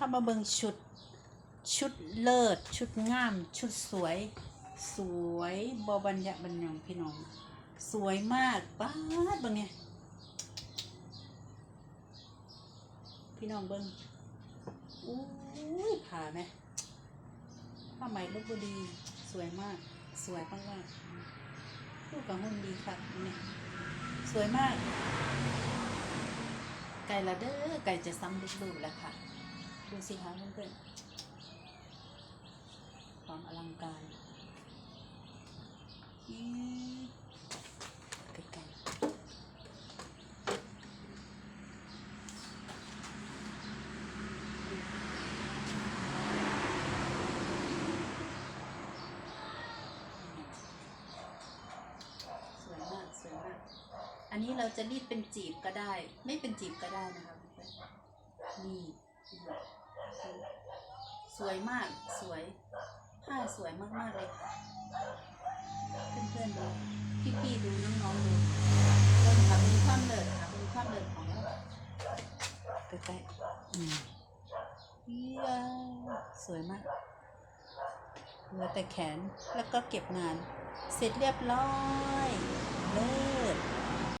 เข้ามาเบิ่งชุด ชุดเลิศ ชุดงาม ชุดสวย สวยบอบัญญัติบัญญัติพี่น้อง สวยมากป้าดบิ่งเนี่ยพี่น้องเบิงอุ้ยผ่าไหมผ้าไหมลบบุรีสวยมาก สวยมากมากๆลูกกับหุ่นดีค่ะเนี่ยสวยมาก ไก่ละเด้อไก่จะซ้ำลูกๆแล้วค่ะ ดูสิคะเพื่อนๆความอลังการอีก่ๆสวยมากสวยมาก อันนี้เราจะรีดเป็นจีบก็ได้ ไม่เป็นจีบก็ได้นะคะเพื่อนๆนี่ วยมากสวยผ้าสวยมากๆเลยค่ะเพื่อนๆดูพี่ๆดูน้องๆดูเราค่ะมีความเลิศค่ะมีความเลิศของเราใกล้ๆอืมเยี่ยสวยมากเหลือแต่แขนแล้วก็เก็บงาน เสร็จเรียบร้อยเลิศ